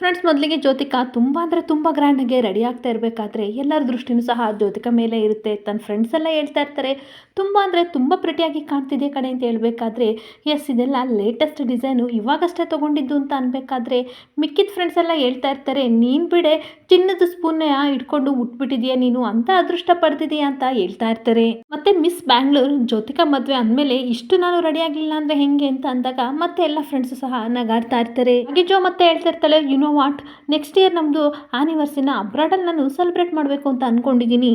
Friends ಮೊದಲಿಗೆ ಜ್ಯೋತಿಕಾ ತುಂಬ ಅಂದರೆ ತುಂಬ ಗ್ರ್ಯಾಂಡಾಗಿ ರೆಡಿ ಆಗ್ತಾ ಇರಬೇಕಾದ್ರೆ ಎಲ್ಲರ ದೃಷ್ಟಿನೂ ಸಹ ಜ್ಯೋತಿಕಾ ಮೇಲೆ ಇರುತ್ತೆ. ತನ್ನ ಫ್ರೆಂಡ್ಸ್ ಎಲ್ಲ ಹೇಳ್ತಾ ಇರ್ತಾರೆ. ತುಂಬ ಅಂದರೆ ತುಂಬ ಪ್ರಿಟಿಯಾಗಿ ಕಾಣ್ತಿದೆ ಕಡೆ ಅಂತ ಹೇಳಬೇಕಾದ್ರೆ ಎಸ್ ಇದೆಲ್ಲ ಲೇಟೆಸ್ಟ್ ಡಿಸೈನು ಇವಾಗಷ್ಟೇ ತೊಗೊಂಡಿದ್ದು ಅಂತ ಅನ್ಬೇಕಾದ್ರೆ, ಮಿಕ್ಕಿದ ಫ್ರೆಂಡ್ಸ್ ಎಲ್ಲ ಹೇಳ್ತಾ ಇರ್ತಾರೆ, ನೀನು ಬಿಡೆ, ಚಿನ್ನದ ಸ್ಪೂನ್ ಇಟ್ಕೊಂಡು ಉಟ್ಬಿಟ್ಟಿದೀಯ ನೀನು? ಅಂತ ಅದೃಷ್ಟ ಪಡೆದಿದೆಯಾ? ಅಂತ ಹೇಳ್ತಾ ಇರ್ತಾರೆ. ಮತ್ತೆ ಮಿಸ್ ಬ್ಯಾಂಗ್ಳೂರ್ ಜ್ಯೋತಿಕಾ ಮದುವೆ ಅಂದಮೇಲೆ ಇಷ್ಟು ನಾನು ರೆಡಿ ಆಗಲಿಲ್ಲ ಅಂದರೆ ಹೆಂಗೆ ಅಂತ ಅಂದಾಗ ಮತ್ತೆ ಎಲ್ಲ ಫ್ರೆಂಡ್ಸು ಸಹ ನಗಾಡ್ತಾ ಇರ್ತಾರೆ. ಹಾಗೆ ಜೋ ಮತ್ತೆ ಹೇಳ್ತಾ ಇರ್ತಾಳೆ you know what next year ನಮ್ಮದು ಆನಿವರ್ಸಿನ ಅಬ್ರಾಡಲ್ಲಿ ನಾನು ಸೆಲೆಬ್ರೇಟ್ ಮಾಡಬೇಕು ಅಂತ ಅಂದ್ಕೊಂಡಿದ್ದೀನಿ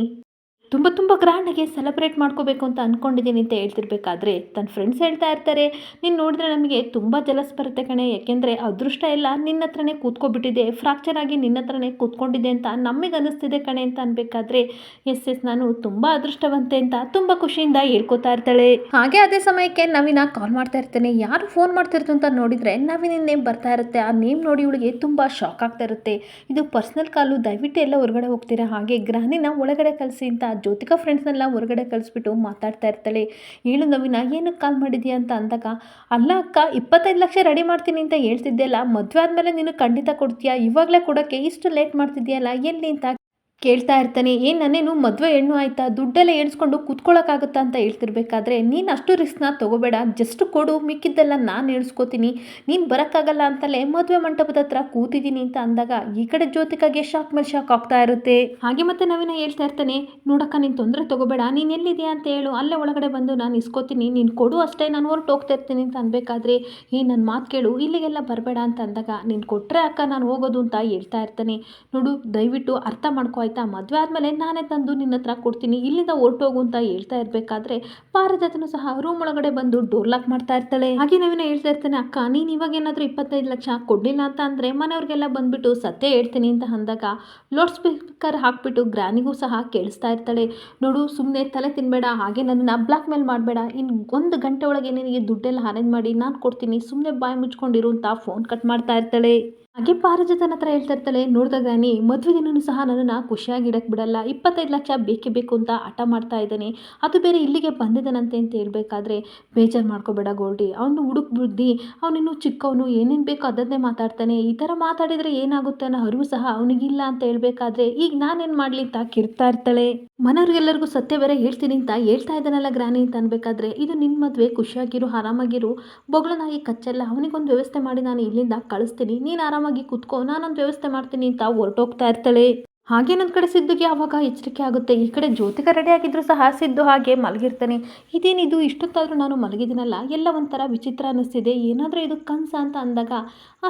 ತುಂಬ ತುಂಬ ಗ್ರ್ಯಾಂಡಾಗಿ ಸೆಲೆಬ್ರೇಟ್ ಮಾಡ್ಕೋಬೇಕು ಅಂತ ಅಂದ್ಕೊಂಡಿದ್ದೀನಿ ಅಂತ ಹೇಳ್ತಿರ್ಬೇಕಾದ್ರೆ ತನ್ನ ಫ್ರೆಂಡ್ಸ್ ಹೇಳ್ತಾ ಇರ್ತಾರೆ. ನೀನು ನೋಡಿದ್ರೆ ನಮಗೆ ತುಂಬ ಜಲಸ್ ಬರುತ್ತೆ ಕಣೆ. ಯಾಕೆಂದರೆ ಅದೃಷ್ಟ ಎಲ್ಲ ನಿನ್ನ ಹತ್ರನೇ ಕೂತ್ಕೊಬಿಟ್ಟಿದೆ. ಫ್ರಾಕ್ಚರ್ ಆಗಿ ನಿನ್ನ ಹತ್ರನೇ ಕೂತ್ಕೊಂಡಿದೆ ಅಂತ ನಮಗೆ ಅನ್ನಿಸ್ತಿದೆ ಕಣೆ ಅಂತ ಅನ್ಬೇಕಾದ್ರೆ ಎಸ್ ಎಸ್ ನಾನು ತುಂಬ ಅದೃಷ್ಟವಂತೆ ಅಂತ ತುಂಬ ಖುಷಿಯಿಂದ ಹೇಳ್ಕೊತಾ ಇರ್ತಾಳೆ. ಹಾಗೆ ಅದೇ ಸಮಯಕ್ಕೆ ನವೀನ ಕಾಲ್ ಮಾಡ್ತಾ ಇರ್ತೇನೆ. ಯಾರು ಫೋನ್ ಮಾಡ್ತಿರ್ತು ಅಂತ ನೋಡಿದರೆ ನವೀನ ನೇಮ್ ಬರ್ತಾ ಇರುತ್ತೆ. ಆ ನೇಮ್ ನೋಡಿ ಇವಳಿಗೆ ತುಂಬ ಶಾಕ್ ಆಗ್ತಾ ಇರುತ್ತೆ. ಇದು ಪರ್ಸ್ನಲ್ ಕಾಲು ದಯವಿಟ್ಟು ಎಲ್ಲ ಹೊರಗಡೆ ಹೋಗ್ತೀರಾ? ಹಾಗೆ ಗ್ರಹಣಿನ ಒಳಗಡೆ ಕಳಿಸಿ ಅಂತ ಜ್ಯೋತಿಕಾ ಫ್ರೆಂಡ್ಸ್ನೆಲ್ಲ ಹೊರಗಡೆ ಕಳಿಸ್ಬಿಟ್ಟು ಮಾತಾಡ್ತಾ ಇರ್ತಾಳೆ. ಹೇಳು ನವೀನ, ಏನಕ್ಕೆ ಕಾಲ್ ಮಾಡಿದ್ಯಾ? ಅಂತ ಅಂದಾಗ, ಅಲ್ಲ ಅಕ್ಕ, ಇಪ್ಪತ್ತೈದು ಲಕ್ಷ ರೆಡಿ ಮಾಡ್ತೀನಿ ಅಂತ ಹೇಳ್ತಿದ್ದೆ ಅಲ್ಲ, ಮದುವೆ ಆದಮೇಲೆ ನೀನು ಖಂಡಿತ ಕೊಡ್ತೀಯಾ? ಇವಾಗಲೇ ಕೊಡೋಕ್ಕೆ ಇಷ್ಟು ಲೇಟ್ ಮಾಡ್ತಿದ್ಯಲ್ಲ, ಎಲ್ಲಿ ಅಂತ ಕೇಳ್ತಾ ಇರ್ತಾನೆ ಏನು ನಾನೇನು ಮದುವೆ ಹೆಣ್ಣು ಆಯಿತಾ? ದುಡ್ಡೆಲ್ಲ ಎಣಿಸ್ಕೊಂಡು ಕೂತ್ಕೊಳ್ಳೋಕ್ಕಾಗುತ್ತಾ ಅಂತ ಹೇಳ್ತಿರ್ಬೇಕಾದ್ರೆ, ನೀನು ಅಷ್ಟು ರಿಸ್ಕ್ನ ತಗೋಬೇಡ, ಜಸ್ಟ್ ಕೊಡು, ಮಿಕ್ಕಿದ್ದೆಲ್ಲ ನಾನು ಎಣಿಸ್ಕೋತೀನಿ ನೀನು ಬರೋಕ್ಕಾಗಲ್ಲ ಅಂತಲೇ ಮದುವೆ ಮಂಟಪದ ಹತ್ರ ಕೂತಿದ್ದೀನಿ ಅಂತ ಅಂದಾಗ ಈ ಕಡೆ ಜ್ಯೋತಿಕಾಗೆ ಶಾಕ್ ಮೇಲೆ ಶಾಕ್ ಆಗ್ತಾ ಇರುತ್ತೆ. ಹಾಗೆ ಮತ್ತೆ ನವೀನ ಹೇಳ್ತಾ ಇರ್ತಾನೆ, ನೋಡಕ್ಕ, ನೀನು ತೊಂದರೆ ತಗೋಬೇಡ, ನೀನು ಎಲ್ಲಿದೆಯಾ ಅಂತ ಹೇಳು, ಅಲ್ಲೇ ಒಳಗಡೆ ಬಂದು ನಾನು ಇಸ್ಕೋತೀನಿ, ನೀನು ಕೊಡು ಅಷ್ಟೇ, ನಾನು ಹೊರಟು ಹೋಗ್ತಾ ಇರ್ತೀನಿ ಅಂತ ಅನ್ಬೇಕಾದ್ರೆ, ಏ ನನ್ನ ಮಾತು ಕೇಳು, ಇಲ್ಲಿಗೆಲ್ಲ ಬರಬೇಡ ಅಂತ ಅಂದಾಗ, ನೀನು ಕೊಟ್ಟರೆ ಅಕ್ಕ, ನಾನು ಹೋಗೋದು ಅಂತ ಹೇಳ್ತಾ ಇರ್ತಾನೆ. ನೋಡು, ದಯವಿಟ್ಟು ಅರ್ಥ ಮಾಡ್ಕೋ ಆಯ್ತಾ? ಮದುವೆ ಆದಮೇಲೆ ನಾನೇ ತಂದು ನಿನ್ನ ಹತ್ರ ಕೊಡ್ತೀನಿ. ಇಲ್ಲಿಂದ ಹೊರಟೋಗು ಅಂತ ಹೇಳ್ತಾ ಇರಬೇಕಾದ್ರೆ ಪಾರದತ್ತನು ಸಹ ರೂಮ್ ಒಳಗಡೆ ಬಂದು ಡೋರ್ ಲಾಕ್ ಮಾಡ್ತಾ ಇರ್ತಾಳೆ. ಹಾಗೆ ನವೀನ ಹೇಳ್ತಾ ಇರ್ತಾನೆ, ಅಕ್ಕ, ನೀನು ಇವಾಗ ಏನಾದರೂ ಇಪ್ಪತ್ತೈದು ಲಕ್ಷ ಕೊಡಲಿಲ್ಲ ಅಂತ ಅಂದರೆ ಮನೆಯವ್ರಿಗೆಲ್ಲ ಬಂದುಬಿಟ್ಟು ಸತ್ಯ ಹೇಳ್ತೀನಿ ಅಂತ ಅಂದಾಗ ಲೌಡ್ ಸ್ಪೀಕರ್ ಹಾಕ್ಬಿಟ್ಟು ಗ್ರಾನಿಗೂ ಸಹ ಕೇಳಿಸ್ತಾ ಇರ್ತಾಳೆ. ನೋಡು ಸುಮ್ಮನೆ ತಲೆ ತಿನ್ಬೇಡ, ಹಾಗೆ ನನ್ನನ್ನು ಬ್ಲಾಕ್ ಮೇಲ್ ಮಾಡಬೇಡ. ಇನ್ನು ಒಂದು ಗಂಟೆ ಒಳಗೆ ನಿನಗೆ ದುಡ್ಡೆಲ್ಲ ಅರೇಂಜ್ ಮಾಡಿ ನಾನು ಕೊಡ್ತೀನಿ. ಸುಮ್ಮನೆ ಬಾಯಿ ಮುಚ್ಕೊಂಡಿರು ಅಂತ ಫೋನ್ ಕಟ್ ಮಾಡ್ತಾ ಇರ್ತಾಳೆ. ಹಾಗೆ ಪಾರಜತನ ಹತ್ರ ಹೇಳ್ತಾ ಇರ್ತಾಳೆ, ನೋಡ್ತಾ ಗ್ರಾನಿ ಮದುವೆ ದಿನನೂ ಸಹ ನನ್ನನ್ನು ಖುಷಿಯಾಗಿ ಇಡಕ್ಕೆ ಬಿಡಲ್ಲ, ಇಪ್ಪತ್ತೈದು ಲಕ್ಷ ಬೇಕೇ ಬೇಕು ಅಂತ ಹಠ ಮಾಡ್ತಾ ಇದ್ದಾನೆ. ಅದು ಬೇರೆ ಇಲ್ಲಿಗೆ ಬಂದಿದ್ದಾನಂತೆ ಅಂತ ಹೇಳ್ಬೇಕಾದ್ರೆ ಬೇಜಾರು ಮಾಡ್ಕೋಬೇಡ ಗೋಲ್ಡಿ. ಅವನು ಹುಡುಕ್ ಬುದ್ಧಿ, ಅವನಿನ್ನೂ ಚಿಕ್ಕವನು, ಏನೇನು ಬೇಕೋ ಅದನ್ನೇ ಮಾತಾಡ್ತಾನೆ. ಈ ಥರ ಮಾತಾಡಿದರೆ ಏನಾಗುತ್ತೆ ಅನ್ನೋ ಅರಿವು ಸಹ ಅವನಿಗಿಲ್ಲ ಅಂತ ಹೇಳಬೇಕಾದ್ರೆ ಈಗ ನಾನೇನು ಮಾಡಲಿ ಅಂತ ಕಿರ್ತಾ ಇರ್ತಾಳೆ. ಮನೆಯವ್ರಿಗೆಲ್ಲರಿಗೂ ಸತ್ಯ ಬೇರೆ ಹೇಳ್ತೀನಿ ಅಂತ ಹೇಳ್ತಾ ಇದ್ದಾನಲ್ಲ ಗ್ರಾನಿ ಅಂತ ಅನ್ಬೇಕಾದ್ರೆ, ಇದು ನಿನ್ನ ಮದುವೆ, ಖುಷಿಯಾಗಿರು, ಆರಾಮಾಗಿರು, ಬೊಗಳನಾಗಿ ಕಚ್ಚಲ್ಲ, ಅವನಿಗೊಂದು ವ್ಯವಸ್ಥೆ ಮಾಡಿ ನಾನು ಇಲ್ಲಿಂದ ಕಳಿಸ್ತೀನಿ, ನೀನು ಆರಾಮಾಗಿ ಕುತ್ಕೋ, ನಾನೊಂದು ವ್ಯವಸ್ಥೆ ಮಾಡ್ತೀನಿ ಅಂತ ಹೊರಟೋಗ್ತಾ ಇರ್ತಾಳೆ. ಹಾಗೆ ನನ್ನ ಕಡೆ ಸಿದ್ದುಗೆ ಆವಾಗ ಎಚ್ಚರಿಕೆ ಆಗುತ್ತೆ. ಈ ಕಡೆ ಜ್ಯೋತಿಕ ರೆಡಿ ಆಗಿದ್ರು ಸಹ ಸಿದ್ದು ಹಾಗೆ ಮಲಗಿರ್ತಾನೆ. ಇದೇನಿದು ಇಷ್ಟೊತ್ತಾದರೂ ನಾನು ಮಲಗಿದ್ದೀನಲ್ಲ? ಎಲ್ಲ ಒಂಥರ ವಿಚಿತ್ರ ಅನ್ನಿಸ್ತಿದೆ. ಏನಾದರೂ ಇದು ಕನಸ ಅಂತ ಅಂದಾಗ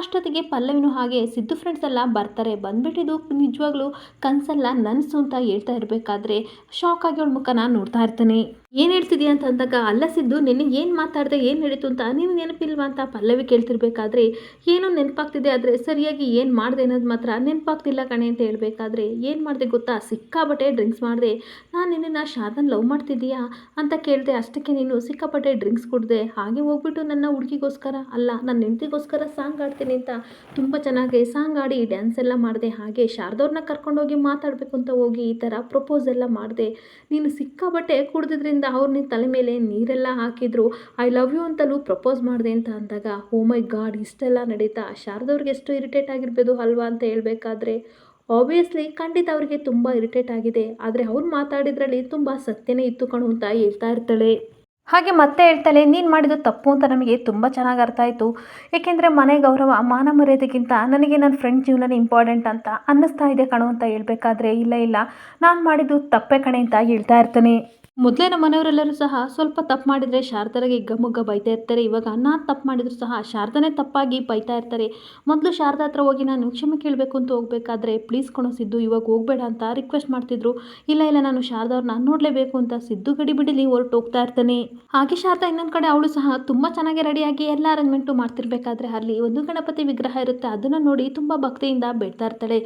ಅಷ್ಟೊತ್ತಿಗೆ ಪಲ್ಲವಿನೂ ಹಾಗೆ ಸಿದ್ದು ಫ್ರೆಂಡ್ಸ್ ಎಲ್ಲ ಬರ್ತಾರೆ. ಬಂದ್ಬಿಟ್ಟು ಇದು ನಿಜವಾಗ್ಲೂ ಕನಸಲ್ಲ ನನಸು ಅಂತ ಹೇಳ್ತಾ ಇರಬೇಕಾದ್ರೆ ಶಾಕ್ ಆಗಿ ಅವಳ ಮುಖ ನಾನು ನೋಡ್ತಾ ಇರ್ತಾನೆ. ಏನು ಹೇಳ್ತಿದ್ಯಾ ಅಂತ ಅಂದಾಗ, ಅಲ್ಲ ಸಿದ್ದು, ನಿನ್ನೆ ಏನು ಮಾತಾಡಿದೆ, ಏನು ನಡೀತು ಅಂತ ನೀವು ನೆನಪಿಲ್ವಾ ಅಂತ ಪಲ್ಲವಿ ಕೇಳ್ತಿರ್ಬೇಕಾದ್ರೆ, ಏನೋ ನೆನಪಾಗ್ತಿದೆ, ಆದರೆ ಸರಿಯಾಗಿ ಏನು ಮಾಡಿದೆ ಅನ್ನೋದು ಮಾತ್ರ ನೆನಪಾಗ್ತಿಲ್ಲ ಕಣೆ ಅಂತ ಹೇಳಬೇಕಾದ್ರೆ, ಏನು ಮಾಡಿದೆ ಗೊತ್ತಾ? ಸಿಕ್ಕಾಪಟ್ಟೆ ಡ್ರಿಂಕ್ಸ್ ಮಾಡಿದೆ. ನಾನು ನಿನ್ನನ್ನು ಶಾರ್ದನ್ ಲವ್ ಮಾಡ್ತಿದ್ದೀಯಾ ಅಂತ ಕೇಳಿದೆ, ಅಷ್ಟಕ್ಕೆ ನೀನು ಸಿಕ್ಕಾಪಟ್ಟೆ ಡ್ರಿಂಕ್ಸ್ ಕುಡಿದೆ. ಹಾಗೆ ಹೋಗ್ಬಿಟ್ಟು ನನ್ನ ಹುಡುಗಿಗೋಸ್ಕರ ಅಲ್ಲ ನನ್ನ ಹೆಂಡತಿಗೋಸ್ಕರ ಸಾಂಗ್ ಆಡ್ತೀನಿ ಅಂತ ತುಂಬ ಚೆನ್ನಾಗಿ ಸಾಂಗ್ ಆಡಿ ಡ್ಯಾನ್ಸ್ ಎಲ್ಲ ಮಾಡಿದೆ. ಹಾಗೆ ಶಾರದವ್ರನ್ನ ಕರ್ಕೊಂಡೋಗಿ ಮಾತಾಡಬೇಕು ಅಂತ ಹೋಗಿ ಈ ಥರ ಪ್ರಪೋಸ್ ಎಲ್ಲ ಮಾಡಿದೆ. ನೀನು ಸಿಕ್ಕಾಪಟ್ಟೆ ಕುಡ್ದಿದ್ರಿಂದ ಅವ್ರು ನಿನ್ನ ತಲೆ ಮೇಲೆ ನೀರೆಲ್ಲ ಹಾಕಿದ್ರು, ಐ ಲವ್ ಯು ಅಂತಲೂ ಪ್ರಪೋಸ್ ಮಾಡಿದೆ ಅಂತ ಅಂದಾಗ, ಓ ಮೈ ಗಾಡ್, ಇಷ್ಟೆಲ್ಲ ನಡೀತಾ ಶಾರದವ್ರಿಗೆ ಎಷ್ಟು ಇರಿಟೇಟ್ ಆಗಿರ್ಬೋದು ಅಲ್ವಾ ಅಂತ ಹೇಳಬೇಕಾದ್ರೆ? ಆಬ್ವಿಯಸ್ಲಿ ಖಂಡಿತ ಅವರಿಗೆ ತುಂಬ ಇರಿಟೇಟ್ ಆಗಿದೆ, ಆದರೆ ಅವ್ರು ಮಾತಾಡಿದ್ರಲ್ಲಿ ತುಂಬ ಸತ್ಯನೇ ಇತ್ತು ಕಣು ಅಂತ ಹೇಳ್ತಾ ಇರ್ತಾಳೆ. ಹಾಗೆ ಮತ್ತೆ ಹೇಳ್ತಾಳೆ, ನೀನು ಮಾಡಿದ್ದು ತಪ್ಪು ಅಂತ ನಮಗೆ ತುಂಬ ಚೆನ್ನಾಗಿ ಅರ್ಥ ಆಯಿತು. ಏಕೆಂದರೆ ಮನೆ ಗೌರವ ಮಾನ ಮರ್ಯಾದೆಗಿಂತ ನನಗೆ ನನ್ನ ಫ್ರೆಂಡ್ ಜೀವನನೇ ಇಂಪಾರ್ಟೆಂಟ್ ಅಂತ ಅನ್ನಿಸ್ತಾ ಇದೆ ಕಣು ಅಂತ ಹೇಳಬೇಕಾದ್ರೆ, ಇಲ್ಲ ಇಲ್ಲ, ನಾನು ಮಾಡಿದ್ದು ತಪ್ಪೇ ಕಣೆ ಅಂತ ಹೇಳ್ತಾ ಇರ್ತಾನೆ. ಮೊದಲೇ ನಮ್ಮ ಮನೆಯವರೆಲ್ಲರೂ ಸಹ ಸ್ವಲ್ಪ ತಪ್ಪು ಮಾಡಿದರೆ ಶಾರದರಿಗೆ ಹಿಗ್ಗಮುಗ್ಗ ಬೈತಾ ಇರ್ತಾರೆ. ಇವಾಗ ನಾನು ತಪ್ಪು ಮಾಡಿದ್ರು ಸಹ ಶಾರದನೇ ತಪ್ಪಾಗಿ ಬೈತಾ ಇರ್ತಾರೆ. ಮೊದಲು ಶಾರದಾ ಹತ್ರ ಹೋಗಿ ನಾನು ಕ್ಷಮೆ ಕೇಳಬೇಕು ಅಂತ ಹೋಗಬೇಕಾದ್ರೆ ಪ್ಲೀಸ್ ಕಣೋ ಸಿದ್ದು, ಇವಾಗ ಹೋಗಬೇಡ ಅಂತ ರಿಕ್ವೆಸ್ಟ್ ಮಾಡ್ತಿದ್ರು. ಇಲ್ಲ ಇಲ್ಲ, ನಾನು ಶಾರದವ್ರನ್ನ ನೋಡಲೇಬೇಕು ಅಂತ ಸಿದ್ದು ಗಡಿ ಬಿಡಿಲಿ, ಹೊರಟು ಹೋಗ್ತಾ ಇರ್ತಾನೆ. ಹಾಗೆ ಶಾರದಾ ಇನ್ನೊಂದು ಕಡೆ ಅವಳು ಸಹ ತುಂಬ ಚೆನ್ನಾಗಿ ರೆಡಿಯಾಗಿ ಎಲ್ಲ ಅರೇಂಜ್ಮೆಂಟು ಮಾಡ್ತಿರ್ಬೇಕಾದ್ರೆ ಅಲ್ಲಿ ಒಂದು ಗಣಪತಿ ವಿಗ್ರಹ ಇರುತ್ತೆ. ಅದನ್ನು ನೋಡಿ ತುಂಬ ಭಕ್ತಿಯಿಂದ ಬೇಡ್ತಾ ಇರ್ತಾಳೆ.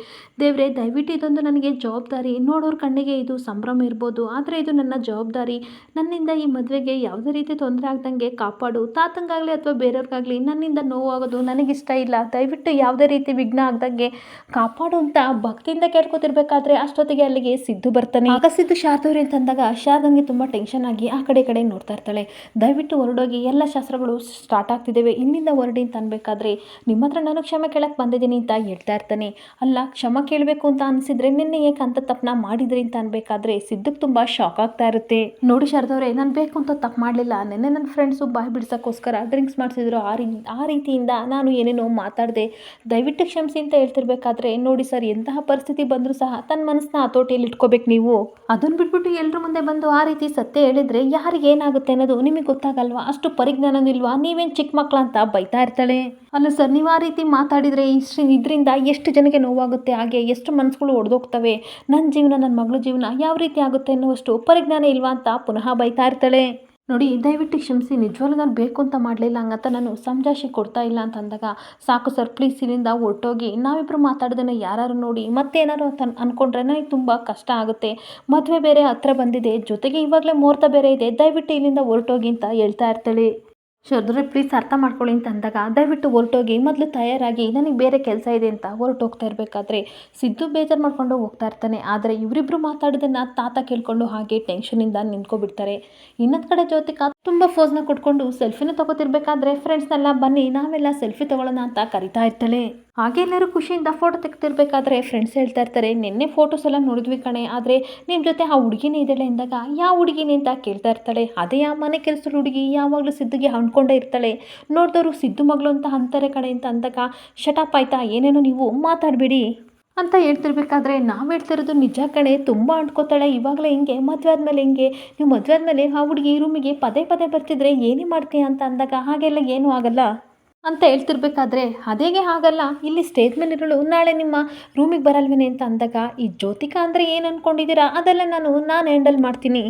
ದೇವ್ರೆ, ದಯವಿಟ್ಟು ಇದೊಂದು ನನಗೆ ಜವಾಬ್ದಾರಿ. ನೋಡೋರ ಕಣ್ಣಿಗೆ ಇದು ಸಂಭ್ರಮ ಇರ್ಬೋದು. ಆದರೆ ಇದು ನನ್ನ ಜವಾಬ್ದಾರಿ. ಜವಾಬ್ದಾರಿ. ನನ್ನಿಂದ ಈ ಮದುವೆಗೆ ಯಾವುದೇ ರೀತಿ ತೊಂದರೆ ಆಗ್ದಂಗೆ ಕಾಪಾಡು. ತಾತಂಗಾಗಲಿ ಅಥವಾ ಬೇರೆಯವ್ರಿಗಾಗಲಿ ನನ್ನಿಂದ ನೋವಾಗೋದು ನನಗಿಷ್ಟ ಇಲ್ಲ. ದಯವಿಟ್ಟು ಯಾವುದೇ ರೀತಿ ವಿಘ್ನ ಆಗ್ದಂಗೆ ಕಾಪಾಡು ಅಂತ ಭಕ್ತಿಯಿಂದ ಕೇಳ್ಕೊತಿರ್ಬೇಕಾದ್ರೆ ಅಷ್ಟೊತ್ತಿಗೆ ಅಲ್ಲಿಗೆ ಸಿದ್ದು ಬರ್ತಾನೆ. ಆಗ ಸಿದ್ದು ಶಾರದವ್ರಿ ಅಂತಂದಾಗ ಶಾರದನ್ಗೆ ತುಂಬ ಟೆನ್ಷನ್ ಆಗಿ ಆ ಕಡೆ ಕಡೆ ನೋಡ್ತಾ ಇರ್ತಾಳೆ. ದಯವಿಟ್ಟು ಹೊರಡೋಗಿ ಎಲ್ಲ ಶಾಸ್ತ್ರಗಳು ಸ್ಟಾರ್ಟ್ ಆಗ್ತಿದ್ದೇವೆ. ಇಲ್ಲಿಂದ ಹೊರಡಿ ಅಂತ ಅನ್ಬೇಕಾದ್ರೆ ನಿಮ್ಮ ಹತ್ರ ನಾನು ಕ್ಷಮೆ ಕೇಳಕ್ಕೆ ಬಂದಿದ್ದೀನಿ ಅಂತ ಹೇಳ್ತಾ ಇರ್ತಾನೆ. ಅಲ್ಲ, ಕ್ಷಮ ಕೇಳಬೇಕು ಅಂತ ಅನಿಸಿದ್ರೆ ನಿನ್ನೆ ಏಕೆ ಅಂತ ತಪ್ಪನ ಮಾಡಿದ್ರಿ ಅಂತ ಅನ್ಬೇಕಾದ್ರೆ ಸಿದ್ದಕ್ಕೆ ತುಂಬ ಶಾಕ್ ಆಗ್ತಾ ಇರುತ್ತೆ. ನೋಡಿ ಶಾರದವ್ರೆ, ನಾನು ಬೇಕು ಅಂತ ತಪ್ಪು ಮಾಡಲಿಲ್ಲ. ನಿನ್ನೆ ನನ್ನ ಫ್ರೆಂಡ್ಸು ಬಾಯಿ ಬಿಡ್ಸೋಕ್ಕೋಸ್ಕರ ಡ್ರಿಂಕ್ಸ್ ಮಾಡಿಸಿದ್ರು. ಆ ರೀ, ಆ ರೀತಿಯಿಂದ ನಾನು ಏನೇನೋ ಮಾತಾಡಿದೆ. ದಯವಿಟ್ಟು ಕ್ಷಮಿಸಿ ಅಂತ ಹೇಳ್ತಿರ್ಬೇಕಾದ್ರೆ, ನೋಡಿ ಸರ್, ಎಂತಹ ಪರಿಸ್ಥಿತಿ ಬಂದರೂ ಸಹ ತನ್ನ ಮನಸ್ಸನ್ನ ಹತೋಟಿಯಲ್ಲಿ ಇಟ್ಕೋಬೇಕು ನೀವು. ಅದನ್ನು ಬಿಟ್ಬಿಟ್ಟು ಎಲ್ಲರ ಮುಂದೆ ಬಂದು ಆ ರೀತಿ ಸತ್ಯ ಹೇಳಿದ್ರೆ ಯಾರಿಗೆ ಏನಾಗುತ್ತೆ ಅನ್ನೋದು ನಿಮಗೆ ಗೊತ್ತಾಗಲ್ವಾ? ಅಷ್ಟು ಪರಿಜ್ಞಾನನಿಲ್ವಾ ನೀವೇನು ಚಿಕ್ಕ ಮಕ್ಕಳ ಅಂತ ಬೈತಾ ಇರ್ತಾಳೆ? ಅಲ್ಲ ಸರ್, ನೀವು ಆ ರೀತಿ ಮಾತಾಡಿದರೆ ಇಷ್ಟು ಇದರಿಂದ ಎಷ್ಟು ಜನಕ್ಕೆ ನೋವಾಗುತ್ತೆ? ಹಾಗೆ ಎಷ್ಟು ಮನಸ್ಸುಗಳು ಒಡೆದೋಗ್ತವೆ? ನನ್ನ ಜೀವನ ನನ್ನ ಮಗಳ ಜೀವನ ಯಾವ ರೀತಿ ಆಗುತ್ತೆ ಅನ್ನುವಷ್ಟು ಪರಿಜ್ಞಾನ ಇಲ್ವಾ ಅಂತ ಪುನಃ ಬೈತಾ ಇರ್ತಾಳೆ. ನೋಡಿ, ದಯವಿಟ್ಟು ಕ್ಷಮಿಸಿ, ನಿಜವಾಗ್ಲೂ ನಾನು ಬೇಕು ಅಂತ ಮಾಡಲಿಲ್ಲ ಹಂಗಂತ ನಾನು ಸಂಜಾಷಿ ಕೊಡ್ತಾ ಇಲ್ಲ ಅಂತ ಅಂದಾಗ, ಸಾಕು ಸರ್, ಪ್ಲೀಸ್ ಇಲ್ಲಿಂದ ಹೊರಟೋಗಿ ನಾವಿಬ್ಬರು ಮಾತಾಡೋದನ್ನು ಯಾರು ನೋಡಿ ಮತ್ತೇನಾರು ಅಂತ ಅಂದ್ಕೊಂಡ್ರೆ ನನಗೆ ತುಂಬ ಕಷ್ಟ ಆಗುತ್ತೆ. ಮದುವೆ ಬೇರೆ ಹತ್ರ ಬಂದಿದೆ, ಜೊತೆಗೆ ಇವಾಗಲೇ ಮುಹೂರ್ತ ಬೇರೆ ಇದೆ, ದಯವಿಟ್ಟು ಇಲ್ಲಿಂದ ಹೊರಟೋಗಿ ಅಂತ ಹೇಳ್ತಾ ಇರ್ತಾಳೆ. ಶೋದ್ರೆ ಪ್ಲೀಸ್ ಅರ್ಥ ಮಾಡ್ಕೊಳ್ಳಿ ಅಂತ ಅಂದಾಗ, ದಯವಿಟ್ಟು ಹೊರಟೋಗಿ, ಮೊದಲು ತಯಾರಾಗಿ, ನನಗೆ ಬೇರೆ ಕೆಲಸ ಇದೆ ಅಂತ ಹೊರಟೋಗ್ತಾ ಇರಬೇಕಾದ್ರೆ ಸಿದ್ದು ಬೇಜಾರು ಮಾಡ್ಕೊಂಡು ಹೋಗ್ತಾ ಇರ್ತಾನೆ. ಆದರೆ ಇವರಿಬ್ಬರು ಮಾತಾಡೋದನ್ನು ತಾತ ಕೇಳಿಕೊಂಡು ಹಾಗೆ ಟೆನ್ಷನಿಂದ ನಿಂತ್ಕೊಬಿಡ್ತಾರೆ. ಇನ್ನೊಂದು ಕಡೆ ಜ್ಯೋತಿಕಾ ತುಂಬ ಫೋಸ್ನ ಕೊಟ್ಕೊಂಡು ಸೆಲ್ಫಿನ ತಗೋತಿರ್ಬೇಕಾದ್ರೆ ಫ್ರೆಂಡ್ಸ್ನೆಲ್ಲ ಬನ್ನಿ, ನಾವೆಲ್ಲ ಸೆಲ್ಫಿ ತಗೊಳ್ಳೋಣ ಅಂತ ಕರಿತಾ ಇರ್ತಾಳೆ. ಹಾಗೆ ಎಲ್ಲರೂ ಖುಷಿಯಿಂದ ಫೋಟೋ ತೆಗ್ತಿರ್ಬೇಕಾದ್ರೆ ಫ್ರೆಂಡ್ಸ್ ಹೇಳ್ತಾ ಇರ್ತಾರೆ, ನಿನ್ನೆ ಫೋಟೋಸ್ ಎಲ್ಲ ನೋಡಿದ್ವಿ ಕಣೆ, ಆದರೆ ನಿಮ್ಮ ಜೊತೆ ಆ ಹುಡುಗಿನೇ ಇದ್ದಾಳೆ ಅಂದಾಗ ಯಾವ ಹುಡುಗಿನೇ ಅಂತ ಕೇಳ್ತಾ ಇರ್ತಾಳೆ. ಅದೇ ಆ ಮನೆ ಕೆಲಸದ ಹುಡುಗಿ ಯಾವಾಗಲೂ ಸಿದ್ದುಗೆ ಅಂದ್ಕೊಂಡೇ ಇರ್ತಾಳೆ. ನೋಡಿದವರು ಸಿದ್ದು ಮಗಳು ಅಂತ ಅಂತಾರೆ ಕಣೆ ಅಂತ ಅಂದಾಗ ಶಟಪ್ ಆಯ್ತಾ, ಏನೇನೋ ನೀವು ಮಾತಾಡಬೇಡಿ. ಅಂತ ಹೇಳ್ತಿರ್ಬೇಕಾದ್ರೆ ನಾವು ಹೇಳ್ತಿರೋದು ನಿಜ ಕಣೆ, ತುಂಬ ಅಂಟ್ಕೋತಾಳೆ. ಇವಾಗಲೇ ಹಿಂಗೆ, ಮದುವೆ ಆದಮೇಲೆ ಹಿಂಗೆ, ನೀವು ಮದುವೆ ಆದಮೇಲೆ ಆ ಹುಡುಗಿ ರೂಮಿಗೆ ಪದೇ ಪದೇ ಬರ್ತಿದ್ರೆ ಏನೇ ಮಾಡ್ತೀಯ ಅಂತ ಅಂದಾಗ ಹಾಗೆಲ್ಲ ಏನೂ ಆಗಲ್ಲ. ಅಂತ ಹೇಳ್ತಿರ್ಬೇಕಾದ್ರೆ ಅದೇಗೆ ಆಗಲ್ಲ. ಇಲ್ಲಿ ಸ್ಟೇಜ್ ಮೇಲೆ ಇರೋಳು ನಾಳೆ ನಿಮ್ಮ ರೂಮಿಗೆ ಬರಲ್ವೇನೆ ಅಂತ ಅಂದಾಗ, ಈ ಜ್ಯೋತಿಕಾ ಅಂದರೆ ಏನು ಅಂದ್ಕೊಂಡಿದ್ದೀರಾ ಅದೆಲ್ಲ ನಾನು ನಾನು ಹ್ಯಾಂಡಲ್ ಮಾಡ್ತೀನಿ.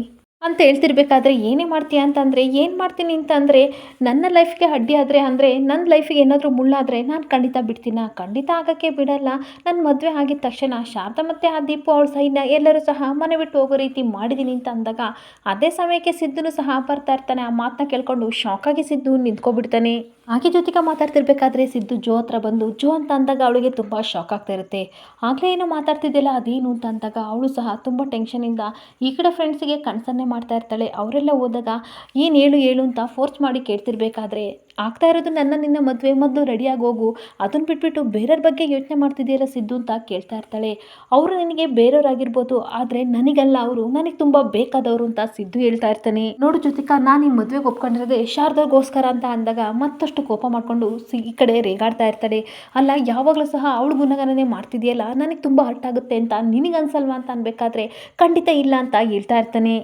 ಅಂತ ಹೇಳ್ತಿರ್ಬೇಕಾದ್ರೆ ಏನೇ ಮಾಡ್ತೀಯ ಅಂತಂದರೆ, ಏನು ಮಾಡ್ತೀನಿ ಅಂತಂದರೆ, ನನ್ನ ಲೈಫ್ಗೆ ಅಡ್ಡಿ ಆದರೆ ಅಂದರೆ ನನ್ನ ಲೈಫಿಗೆ ಏನಾದರೂ ಮುಳ್ಳಾದರೆ ನಾನು ಖಂಡಿತ ಬಿಡ್ತೀನ? ಖಂಡಿತ ಆಗೋಕ್ಕೆ ಬಿಡಲ್ಲ. ನನ್ನ ಮದುವೆ ಆಗಿದ ತಕ್ಷಣ ಶಾರದಾ ಮತ್ತು ಆ ದೀಪು ಅವಳ ಸೈಡ್ನ ಎಲ್ಲರೂ ಸಹ ಮನೆ ಬಿಟ್ಟು ಹೋಗೋ ರೀತಿ ಮಾಡಿದ್ದೀನಿ ಅಂತ ಅಂದಾಗ, ಅದೇ ಸಮಯಕ್ಕೆ ಸಿದ್ಧನು ಸಹ ಬರ್ತಾ ಇರ್ತಾನೆ. ಆ ಮಾತನ್ನ ಕೇಳ್ಕೊಂಡು ಶಾಕಾಗಿ ಸಿದ್ದು ನಿಂತ್ಕೊಬಿಡ್ತಾನೆ. ಹಾಗೆ ಜೊತೆಗೆ ಮಾತಾಡ್ತಿರ್ಬೇಕಾದ್ರೆ ಸಿದ್ದು ಜೋ ಹತ್ರ ಬಂದು, ಜೋ ಅಂತ ಅಂದಾಗ ಅವಳಿಗೆ ತುಂಬ ಶಾಕ್ ಆಗ್ತಾ ಇರುತ್ತೆ. ಆಗಲೇ ಏನೋ ಮಾತಾಡ್ತಿದ್ದಿಲ್ಲ ಅದೇನು ಅಂತ ಅಂದಾಗ ಅವಳು ಸಹ ತುಂಬ ಟೆನ್ಷನಿಂದ ಈ ಕಡೆ ಫ್ರೆಂಡ್ಸಿಗೆ ಕನ್ಸನ್ನೇ ಮಾಡ್ತಾ ಇರ್ತಾಳೆ. ಅವರೆಲ್ಲ ಹೋದಾಗ, ಏನು ಹೇಳು ಹೇಳು ಅಂತ ಫೋರ್ಸ್ ಮಾಡಿ ಕೇಳ್ತಿರ್ಬೇಕಾದ್ರೆ, ಆಗ್ತಾ ಇರೋದು ನನ್ನ ನಿನ್ನ ಮದುವೆ, ಮೊದಲು ರೆಡಿಯಾಗಿ ಹೋಗು. ಅದನ್ನು ಬಿಟ್ಬಿಟ್ಟು ಬೇರೆಯವ್ರ ಬಗ್ಗೆ ಯೋಚನೆ ಮಾಡ್ತಿದ್ದೀರಾ ಸಿದ್ದು ಅಂತ ಕೇಳ್ತಾ ಇರ್ತಾಳೆ. ಅವರು ನಿನಗೆ ಬೇರೆಯವ್ರಾಗಿರ್ಬೋದು ಆದರೆ ನನಗಲ್ಲ ಅವರು. ನನಗೆ ತುಂಬ ಬೇಕಾದವರು ಅಂತ ಸಿದ್ದು ಹೇಳ್ತಾ ಇರ್ತಾನೆ. ನೋಡು ಜೊತಿಕಾ ನಾನು ಈ ಮದುವೆಗೆ ಒಪ್ಕೊಂಡಿರೋದೇ ಶಾರದಾಗೋಸ್ಕರ ಅಂತ ಅಂದಾಗ ಮತ್ತಷ್ಟು ಕೋಪ ಮಾಡಿಕೊಂಡು ಸಿ, ಈ ಕಡೆ ರೇಗಾಡ್ತಾ ಇರ್ತಾಳೆ. ಅಲ್ಲ, ಯಾವಾಗಲೂ ಸಹ ಅವಳು ಗುಣಗಾನನೇ ಮಾಡ್ತಿದೆಯಲ್ಲ ನನಗೆ ತುಂಬ ಹರ್ಟ್ ಆಗುತ್ತೆ ಅಂತ ನಿನಗೆ ಅನ್ಸಲ್ವಾ ಅಂತ ಅನ್ಬೇಕಾದ್ರೆ ಖಂಡಿತ ಇಲ್ಲ ಅಂತ ಹೇಳ್ತಾ ಇರ್ತಾನೆ.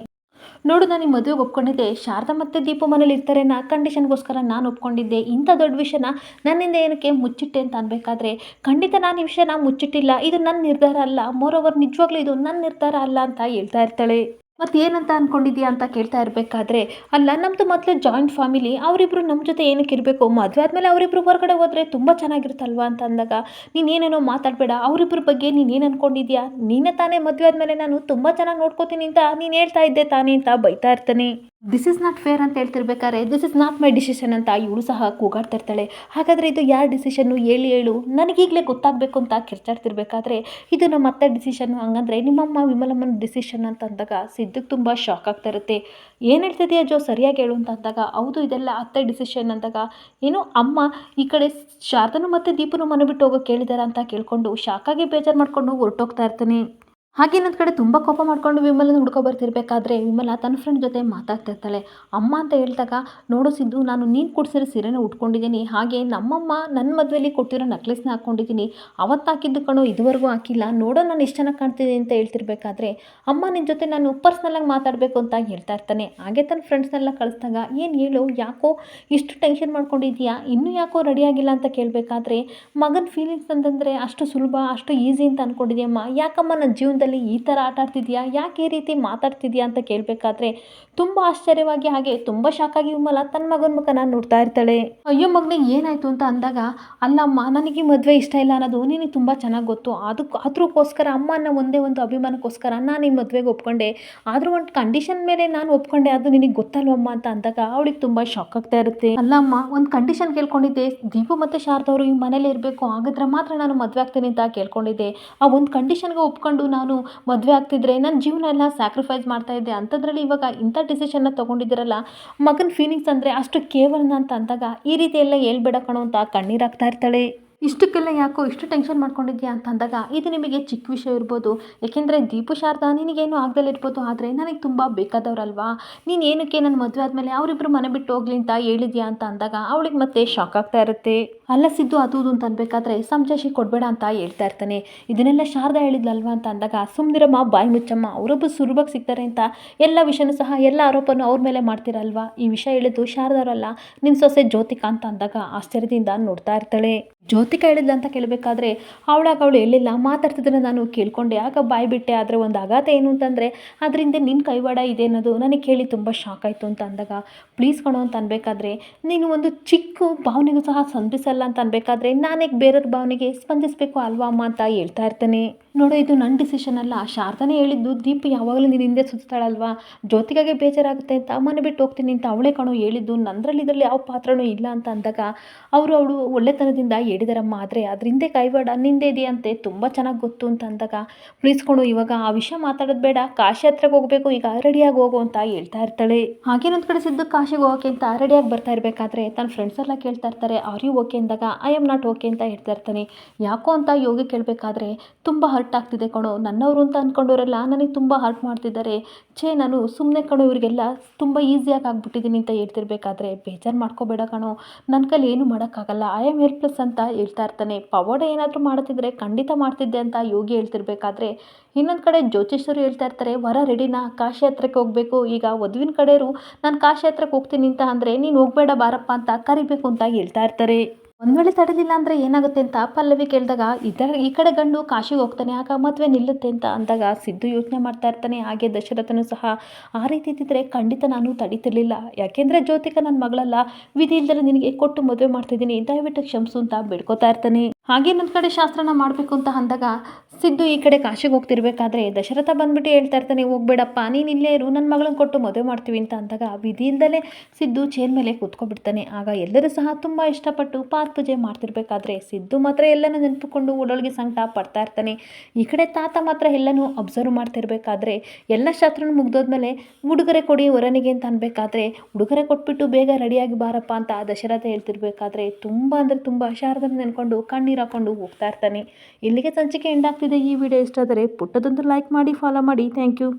ನೋಡು, ನಾನು ನಿಮ್ಮ ಮದುವೆಗೆ ಒಪ್ಕೊಂಡಿದ್ದೆ. ಶಾರದಾ ಮತ್ತು ದೀಪು ಮನೇಲಿ ಇರ್ತಾರೆ ನಾ ಕಂಡೀಷನ್ಗೋಸ್ಕರ ನಾನು ಒಪ್ಕೊಂಡಿದ್ದೆ. ಇಂಥ ದೊಡ್ಡ ವಿಷಯನ ನನ್ನಿಂದ ಏನಕ್ಕೆ ಮುಚ್ಚಿಟ್ಟೆ ಅಂತ ಅನ್ಬೇಕಾದ್ರೆ, ಖಂಡಿತ ನಾನು ಈ ವಿಷಯನ ಮುಚ್ಚಿಟ್ಟಿಲ್ಲ. ಇದು ನನ್ನ ನಿರ್ಧಾರ ಅಲ್ಲ. ಮೋರೋವರ್ ನಿಜವಾಗ್ಲೂ ಇದು ನನ್ನ ನಿರ್ಧಾರ ಅಲ್ಲ ಅಂತ ಹೇಳ್ತಾ ಇರ್ತಾಳೆ. ಮತ್ತು ಏನಂತ ಅಂದ್ಕೊಂಡಿದ್ಯಾ ಅಂತ ಕೇಳ್ತಾ ಇರಬೇಕಾದ್ರೆ, ಅಲ್ಲ ನಮ್ಮದು ಮೊದಲೇ ಜಾಯಿಂಟ್ ಫ್ಯಾಮಿಲಿ ಅವರಿಬ್ಬರು ನಮ್ಮ ಜೊತೆ ಏನಕ್ಕೆ ಇರಬೇಕು? ಮದುವೆ ಆದಮೇಲೆ ಅವರಿಬ್ಬರು ಹೊರಗಡೆ ಹೋದರೆ ತುಂಬ ಚೆನ್ನಾಗಿರುತ್ತಲ್ವಾ ಅಂತ ಅಂದಾಗ, ನೀನೇನೇನೋ ಮಾತಾಡಬೇಡ ಅವರಿಬ್ಬರ ಬಗ್ಗೆ ನೀನು ಏನು ಅಂದ್ಕೊಂಡಿದ್ಯಾ ನೀನೇ ತಾನೇ ಮದುವೆ ಆದಮೇಲೆ ನಾನು ತುಂಬ ಚೆನ್ನಾಗಿ ನೋಡ್ಕೋತೀನಿ ಅಂತ ನೀನು ಹೇಳ್ತಾ ಇದ್ದೆ ತಾನೇ ಅಂತ ಬೈತಾ ಇರ್ತಾನೆ. ದಿಸ್ ಇಸ್ ನಾಟ್ ಫೇರ್ ಅಂತ ಹೇಳ್ತಿರ್ಬೇಕಾದ್ರೆ this is not my decision ಅಂತ ಇವಳು ಸಹ ಕೂಗಾಡ್ತಾ ಇರ್ತಾಳೆ. ಹಾಗಾದರೆ ಇದು ಯಾರ ಡಿಸಿಷನ್ನು ಹೇಳಿ ಹೇಳು, ನನಗೀಗಲೇ ಗೊತ್ತಾಗಬೇಕು ಅಂತ ಕಿರ್ಚಾಡ್ತಿರ್ಬೇಕಾದ್ರೆ, ಇದು ನಮ್ಮ ಅತ್ತೆ ಡಿಸಿಷನ್ನು ಹಂಗಂದ್ರೆ ನಿಮ್ಮಮ್ಮ ವಿಮಲಮ್ಮನ ಡಿಸಿಷನ್ ಅಂತ ಅಂದಾಗ ಸಿದ್ಧಕ್ಕೆ ತುಂಬ ಶಾಕ್ ಆಗ್ತಾ ಇರುತ್ತೆ. ಏನು ಹೇಳ್ತಿದೆಯಾ ಜೋ, ಸರಿಯಾಗಿ ಹೇಳು ಅಂತ ಅಂದಾಗ, ಹೌದು, ಇದೆಲ್ಲ ಅತ್ತೆ ಡಿಸಿಷನ್ ಅಂದಾಗ, ಏನು ಅಮ್ಮ ಈ ಕಡೆ ಶಾರದನು ಮತ್ತು ದೀಪನು ಮನೆ ಬಿಟ್ಟು ಹೋಗೋ ಕೇಳಿದಾರ ಅಂತ ಕೇಳಿಕೊಂಡು ಶಾಕಾಗಿ ಬೇಜಾರು ಮಾಡಿಕೊಂಡು ಹೊರಟೋಗ್ತಾ ಇರ್ತಾನೆ. ಹಾಗೆ ಇನ್ನೊಂದು ಕಡೆ ತುಂಬ ಕೋಪ ಮಾಡ್ಕೊಂಡು ವಿಮಲನ ಹುಡ್ಕೊ ಬರ್ತಿರ್ಬೇಕಾದ್ರೆ ವಿಮಲ ತನ್ನ ಫ್ರೆಂಡ್ ಜೊತೆ ಮಾತಾಡ್ತಾ ಇರ್ತಾಳೆ ಅಮ್ಮ ಅಂತ ಹೇಳ್ದಾಗ, ನೋಡು ಸಿದ್ದು, ನಾನು ನೀನು ಕೊಡಿಸಿರೋ ಸೀರೆನ ಉಟ್ಕೊಂಡಿದ್ದೀನಿ. ಹಾಗೆ ನಮ್ಮಮ್ಮ ನನ್ನ ಮದುವೆಯಲ್ಲಿ ಕೊಟ್ಟಿರೋ ನೆಕ್ಲೆಸ್ನ ಹಾಕ್ಕೊಂಡಿದ್ದೀನಿ ಅವತ್ತು ಹಾಕಿದ್ದು ಕಣೋ, ಇದುವರೆಗೂ ಹಾಕಿಲ್ಲ. ನೋಡೋ ನಾನು ಇಷ್ಟ ಚೆನ್ನಾಗಿ ಕಾಣ್ತಿದ್ದೀನಿ ಅಂತ ಹೇಳ್ತಿರ್ಬೇಕಾದ್ರೆ, ಅಮ್ಮ ನಿನ್ನ ಜೊತೆ ನಾನು ಪರ್ಸ್ನಲ್ಲಾಗಿ ಮಾತಾಡಬೇಕು ಅಂತ ಹೇಳ್ತಾ ಇರ್ತಾನೆ. ಹಾಗೆ ತನ್ನ ಫ್ರೆಂಡ್ಸ್ನೆಲ್ಲ ಕಳಿಸ್ದಾಗ, ಏನು ಹೇಳು, ಯಾಕೋ ಇಷ್ಟು ಟೆನ್ಷನ್ ಮಾಡ್ಕೊಂಡಿದ್ದೀಯಾ? ಇನ್ನೂ ಯಾಕೋ ರೆಡಿ ಆಗಿಲ್ಲ ಅಂತ ಕೇಳಬೇಕಾದ್ರೆ, ಮಗನ ಫೀಲಿಂಗ್ಸ್ ಅಂತಂದರೆ ಅಷ್ಟು ಸುಲಭ, ಅಷ್ಟು ಈಸಿ ಅಂತ ಅಂದ್ಕೊಂಡಿದ್ಯಮ್ಮ ಯಾಕಮ್ಮ ನನ್ನ ಜೀವನದಲ್ಲಿ ಜೀವನದಲ್ಲಿ ಈ ಥರ ಆಟ ಆಡ್ತಿದ್ಯಾ? ಯಾಕೆ ಈ ರೀತಿ ಮಾತಾಡ್ತಿದ್ಯಾ ಅಂತ ಕೇಳಬೇಕಾದ್ರೆ ತುಂಬ ಆಶ್ಚರ್ಯವಾಗಿ ಹಾಗೆ ತುಂಬ ಶಾಕಾಗಿ ವಿಮಲ ತನ್ನ ಮಗನ ಮುಖನ ನೋಡ್ತಾ ಇರ್ತಾಳೆ. ಅಯ್ಯೋ ಮಗನಿಗೆ ಏನಾಯಿತು ಅಂತ ಅಂದಾಗ ಅಲ್ಲಮ್ಮ ನನಗೆ ಮದುವೆ ಇಷ್ಟ ಇಲ್ಲ ಅನ್ನೋದು ನಿನಗೆ ತುಂಬ ಚೆನ್ನಾಗಿ ಗೊತ್ತು. ಅದಕ್ಕೆ ಅದ್ರಕ್ಕೋಸ್ಕರ ಅಮ್ಮನ ಒಂದೇ ಒಂದು ಅಭಿಮಾನಕ್ಕೋಸ್ಕರ ನಾನು ಈ ಮದುವೆಗೆ ಒಪ್ಕೊಂಡೆ. ಆದರೂ ಒಂದು ಕಂಡೀಷನ್ ಮೇಲೆ ನಾನು ಒಪ್ಕೊಂಡೆ, ಅದು ನಿನಗೆ ಗೊತ್ತಲ್ವಮ್ಮ ಅಂತ ಅಂದಾಗ ಅವಳಿಗೆ ತುಂಬ ಶಾಕ್ ಆಗ್ತಾ ಇರುತ್ತೆ. ಅಲ್ಲಮ್ಮ ಒಂದು ಕಂಡೀಷನ್ ಕೇಳ್ಕೊಂಡಿದ್ದೆ. ದೀಪು ಮತ್ತು ಶಾರದವರು ಈ ಮನೇಲಿ ಇರಬೇಕು ಆಗಿದ್ರೆ ಮಾತ್ರ ನಾನು ಮದುವೆ ಆಗ್ತೀನಿ ಅಂತ ಕೇಳ್ಕೊಂಡಿದ್ದೆ. ಆ ಒಂದು ಕಂಡೀಷನ್ಗೆ ಒಪ್ಕೊಂಡು ನಾನು ಮದುವೆ ಆಗ್ತಿದ್ರೆ, ನನ್ನ ಜೀವನ ಎಲ್ಲ ಸ್ಯಾಕ್ರಿಫೈಸ್ ಮಾಡ್ತಾ ಇದ್ದೆ. ಅಂಥದ್ರಲ್ಲಿ ಇವಾಗ ಇಂಥ ಡಿಸಿಷನ್ನ ತೊಗೊಂಡಿದ್ದೀರಲ್ಲ, ಮಗನ ಫೀಲಿಂಗ್ಸ್ ಅಂದರೆ ಅಷ್ಟು ಕೇವಲ ಅಂತ ಅಂದಾಗ ಈ ರೀತಿ ಎಲ್ಲ ಹೇಳ್ಬೇಡ ಕಣೋ ಅಂತ ಕಣ್ಣೀರಾಗ್ತಾ ಇರ್ತಾಳೆ. ಇಷ್ಟಕ್ಕೆಲ್ಲ ಯಾಕೋ ಇಷ್ಟು ಟೆನ್ಷನ್ ಮಾಡ್ಕೊಂಡಿದ್ಯಾ ಅಂತ ಅಂದಾಗ, ಇದು ನಿಮಗೆ ಚಿಕ್ಕ ವಿಷಯ ಇರ್ಬೋದು. ಏಕೆಂದರೆ ದೀಪು, ಶಾರದಾ ನಿನಗೇನು ಆಗದಲ್ಲ ಇರ್ಬೋದು, ಆದರೆ ನನಗೆ ತುಂಬ ಬೇಕಾದವ್ರಲ್ವಾ? ನೀನು ಏನಕ್ಕೆ ನನ್ನ ಮದುವೆ ಆದಮೇಲೆ ಅವರಿಬ್ಬರು ಮನೆ ಬಿಟ್ಟು ಹೋಗ್ಲಿ ಅಂತ ಹೇಳಿದ್ಯಾ ಅಂತ ಅಂದಾಗ, ಅವಳಿಗೆ ಮತ್ತೆ ಶಾಕ್ ಆಗ್ತಾ ಇರುತ್ತೆ. ಅಲ್ಲ ಸಿದ್ದು, ಅದು ಅಂತ ಅನ್ಬೇಕಾದ್ರೆ ಸಂಜಾಷಿ ಕೊಡಬೇಡ ಅಂತ ಹೇಳ್ತಾ ಇರ್ತಾನೆ. ಇದನ್ನೆಲ್ಲ ಶಾರದಾ ಹೇಳಿದ್ಲಲ್ವಾ ಅಂತ ಅಂದಾಗ ಸುಮ್ಮನಿರಮ್ಮ ಬಾಯಿ ಮುಚ್ಚಮ್ಮ ಅವರೊಬ್ಬ ಸುಲಭವಾಗಿ ಸಿಗ್ತಾರೆ ಅಂತ ಎಲ್ಲ ವಿಷಯನೂ ಸಹ, ಎಲ್ಲ ಆರೋಪನೂ ಅವ್ರ ಮೇಲೆ ಮಾಡ್ತೀರಲ್ವಾ? ಈ ವಿಷಯ ಹೇಳಿದ್ದು ಶಾರದವರಲ್ಲ ನಿಮ್ಮ ಸೊಸೆ ಜ್ಯೋತಿಕಾ ಅಂತ ಅಂದಾಗ ಆಶ್ಚರ್ಯದಿಂದ ನೋಡ್ತಾ ಇರ್ತಾಳೆ. ಜ್ಯೋತಿಕಾ ಹೇಳಿದ್ಲ ಅಂತ ಕೇಳಬೇಕಾದ್ರೆ ಅವಳಾಗ ಅವಳು ಎಲ್ಲಿಲ್ಲ? ಮಾತಾಡ್ತಿದ್ರೆ ನಾನು ಕೇಳ್ಕೊಂಡೆ. ಆಗ ಬಾಯಿ ಬಿಟ್ಟೆ. ಆದರೆ ಒಂದು ಆಘಾತ ಏನು ಅಂತಂದರೆ, ಅದರಿಂದ ನಿನ್ನ ಕೈವಾಡ ಇದೆ ಅನ್ನೋದು ನನಗೆ ಕೇಳಿ ತುಂಬ ಶಾಕ್ ಆಯಿತು ಅಂತ ಅಂದಾಗ ಪ್ಲೀಸ್ ಕಣೋ ಅಂತ ಅನ್ಬೇಕಾದ್ರೆ, ನೀನು ಒಂದು ಚಿಕ್ಕ ಭಾವನೆಗೂ ಸಹ ಸ್ಪಂದಿಸಲ್ಲ ಅಂತ ಅನ್ಬೇಕಾದ್ರೆ, ನಾನೇ ಬೇರೆಯವ್ರ ಭಾವನೆಗೆ ಸ್ಪಂದಿಸಬೇಕು ಅಲ್ವಾ ಅಮ್ಮ ಅಂತ ಹೇಳ್ತಾ ಇರ್ತಾನೆ. ನೋಡು, ಇದು ನನ್ನ ಡಿಸಿಷನ್ ಅಲ್ಲ. ಶಾರದಾನೇ ಹೇಳಿದ್ದು, ದೀಪ್ ಯಾವಾಗಲೂ ನಿನ್ನ ಹಿಂದೆ ಸುತ್ತಾಳಲ್ವಾ? ಜ್ಯೋತಿಗಾಗೆ ಬೇಜಾರಾಗುತ್ತೆ ಅಂತ ಮನೆ ಬಿಟ್ಟು ಹೋಗ್ತೀನಿ ಅಂತ ಅವಳೇ ಕಣೋ ಹೇಳಿದ್ದು ನಂದ್ರಲ್ಲಿ ಇದರಲ್ಲಿ ಯಾವ ಪಾತ್ರನೂ ಇಲ್ಲ ಅಂತ ಅಂದಾಗ, ಅವರು ಅವಳು ಒಳ್ಳೆತನದಿಂದ ಹೇಳಿದಾರಮ್ಮ ಆದರೆ ಅದ್ರ ಕೈವಾಡ ನಿಂದೆ ಇದೆಯಂತೆ ತುಂಬ ಚೆನ್ನಾಗಿ ಗೊತ್ತು ಅಂತ ಅಂದಾಗ ಪ್ಲೀಸ್ ಇವಾಗ ಆ ವಿಷಯ ಮಾತಾಡೋದು ಬೇಡ, ಕಾಶಿ ಹತ್ರಕ್ಕೆ ಹೋಗಬೇಕು, ಈಗ ರೆಡಿಯಾಗಿ ಹೋಗು ಅಂತ ಹೇಳ್ತಾ ಇರ್ತಾಳೆ. ಹಾಗೇನೊಂದು ಕಡೆ ಸಿದ್ದು ಕಾಶಿಗೆ ಹೋಗೋಕೆ ಅಂತ ರೆಡಿಯಾಗಿ ಬರ್ತಾ ಇರಬೇಕಾದ್ರೆ ತನ್ನ ಫ್ರೆಂಡ್ಸ್ ಎಲ್ಲ ಕೇಳ್ತಾ ಇರ್ತಾರೆ ಆರ್ ಯು ಓಕೆ ಅಂದಾಗ ಐ ಆಮ್ ನಾಟ್ ಓಕೆ ಅಂತ ಹೇಳ್ತಾ ಇರ್ತಾನೆ. ಯಾಕೋ ಅಂತ ಯೋಗಿ ಕೇಳಬೇಕಾದ್ರೆ ತುಂಬ ಹರ್ಟ್ ಆಗ್ತಿದೆ ಕಣೋ. ನನ್ನವರು ಅಂತ ಅಂದ್ಕೊಂಡವರೆಲ್ಲ ನನಗೆ ತುಂಬ ಹರ್ಟ್ ಮಾಡ್ತಿದ್ದಾರೆ. ಛೇ, ನಾನು ಸುಮ್ಮನೆ ಕಣೋ, ಇವರಿಗೆಲ್ಲ ತುಂಬ ಈಸಿಯಾಗಿ ಆಗ್ಬಿಟ್ಟಿದ್ದೀನಿ ಅಂತ ಹೇಳ್ತಿರ್ಬೇಕಾದ್ರೆ ಬೇಜಾರು ಮಾಡ್ಕೋಬೇಡ ಕಣೋ. ನನ್ನ ಕೈಲಿ ಏನು ಮಾಡೋಕ್ಕಾಗಲ್ಲ. ಐ ಆಮ್ ಹೆಲ್ಪ್ಲೆಸ್ ಅಂತ ಇರ್ತಾನೆ. ಪವಾಡ ಏನಾದರೂ ಮಾಡ್ತಿದ್ರೆ ಖಂಡಿತ ಮಾಡ್ತಿದ್ದೆ ಅಂತ ಯೋಗಿ ಹೇಳ್ತಿರ್ಬೇಕಾದ್ರೆ ಇನ್ನೊಂದು ಕಡೆ ಜ್ಯೋತಿಷರು ಹೇಳ್ತಾ ಇರ್ತಾರೆ, ವರ ರೆಡಿನಾ ಕಾಶಿ ಹತ್ರಕ್ಕೆ ಹೋಗಬೇಕು. ಈಗ ವಧುವಿನ ಕಡೆಯವರು, ನಾನು ಕಾಶಿ ಹತ್ರಕ್ಕೆ ಹೋಗ್ತೀನಿ ಅಂತ ಅಂದರೆ ನೀನು ಹೋಗಬೇಡ ಬಾರಪ್ಪ ಅಂತ ಕರಿಬೇಕು ಅಂತ ಹೇಳ್ತಾ ಇರ್ತಾರೆ. ಒಂದು ವೇಳೆ ತಡಲಿಲ್ಲ ಅಂದರೆ ಏನಾಗುತ್ತೆ ಅಂತ ಪಲ್ಲವಿ ಕೇಳಿದಾಗ ಇದರ ಈ ಕಡೆ ಗಂಡು ಕಾಶಿಗೆ ಹೋಗ್ತಾನೆ, ಆಗ ಮದುವೆ ನಿಲ್ಲುತ್ತೆ ಅಂತ ಅಂದಾಗ ಸಿದ್ದು ಯೋಚನೆ ಮಾಡ್ತಾ ಇರ್ತಾನೆ. ಹಾಗೆ ದಶರಥನು ಸಹ ಆ ರೀತಿ ಇದ್ದಿದ್ರೆ ಖಂಡಿತ ನಾನು ತಡೀತಿರ್ಲಿಲ್ಲ. ಯಾಕೆಂದರೆ ಜ್ಯೋತಿಕ ನನ್ನ ಮಗಳಲ್ಲ, ವಿಧಿ ಇಲ್ದರೆ ನಿನಗೆ ಕೊಟ್ಟು ಮದುವೆ ಮಾಡ್ತಿದ್ದೀನಿ. ದಯವಿಟ್ಟು ಕ್ಷಮಿಸು ಅಂತ ಬೇಡ್ಕೋತಾ ಇರ್ತಾನೆ. ಹಾಗೆ ನನ್ನ ಕಡೆ ಶಾಸ್ತ್ರನ ಮಾಡಬೇಕು ಅಂತ ಅಂದಾಗ ಸಿದ್ದು ಈ ಕಡೆ ಕಾಶಿಗೆ ಹೋಗ್ತಿರ್ಬೇಕಾದ್ರೆ ದಶರಥ ಬಂದ್ಬಿಟ್ಟು ಹೇಳ್ತಾ ಇರ್ತಾನೆ, ಹೋಗ್ಬೇಡಪ್ಪ, ನೀನು ಇಲ್ಲೇ ಇರು ನನ್ನ ಮಗಳನ್ನ ಕೊಟ್ಟು ಮದುವೆ ಮಾಡ್ತೀವಿ ಅಂತ ಅಂದಾಗ ವಿಧಿ ಇಲ್ದಲೇ ಸಿದ್ದು ಚೇರ್ ಮೇಲೆ ಕೂತ್ಕೊಬಿಡ್ತಾನೆ. ಆಗ ಎಲ್ಲರೂ ಸಹ ತುಂಬ ಇಷ್ಟಪಟ್ಟು ಪಾತ್ ಪೂಜೆ ಮಾಡ್ತಿರ್ಬೇಕಾದ್ರೆ ಸಿದ್ದು ಮಾತ್ರ ಎಲ್ಲನೂ ನೆನಪುಕೊಂಡು ಓಡೋಳಿಗೆ ಸಂಕಟ ಪಡ್ತಾ ಇರ್ತಾನೆ. ಈ ಕಡೆ ತಾತ ಮಾತ್ರ ಎಲ್ಲನೂ ಅಬ್ಸರ್ವ್ ಮಾಡ್ತಿರ್ಬೇಕಾದ್ರೆ ಎಲ್ಲ ಶಾಸ್ತ್ರನ ಮುಗ್ದೋದ್ಮೇಲೆ ಉಡುಗೊರೆ ಕೊಡಿ ವರನಿಗೆ ಅಂತ ಅನ್ಬೇಕಾದ್ರೆ, ಉಡುಗೊರೆ ಕೊಟ್ಬಿಟ್ಟು ಬೇಗ ರೆಡಿಯಾಗಿ ಬಾರಪ್ಪ ಅಂತ ದಶರಥ ಹೇಳ್ತಿರ್ಬೇಕಾದ್ರೆ ತುಂಬ ಅಂದರೆ ತುಂಬ ಶಾರದನ್ನು ನೆನ್ಕೊಂಡು ಕಣ್ಣೀರು ಹಾಕೊಂಡು ಹೋಗ್ತಾ ಇರ್ತಾನೆ. ಇಲ್ಲಿಗೆ ಸಂಚಿಕೆ ಎಂಡ್ ಆಗ್ತಿದೆ. ಈ ವಿಡಿಯೋ ಇಷ್ಟ ಆದರೆ ಪುಟ್ಟದೊಂದು ಲೈಕ್ ಮಾಡಿ ಫಾಲೋ ಮಾಡಿ. Thank you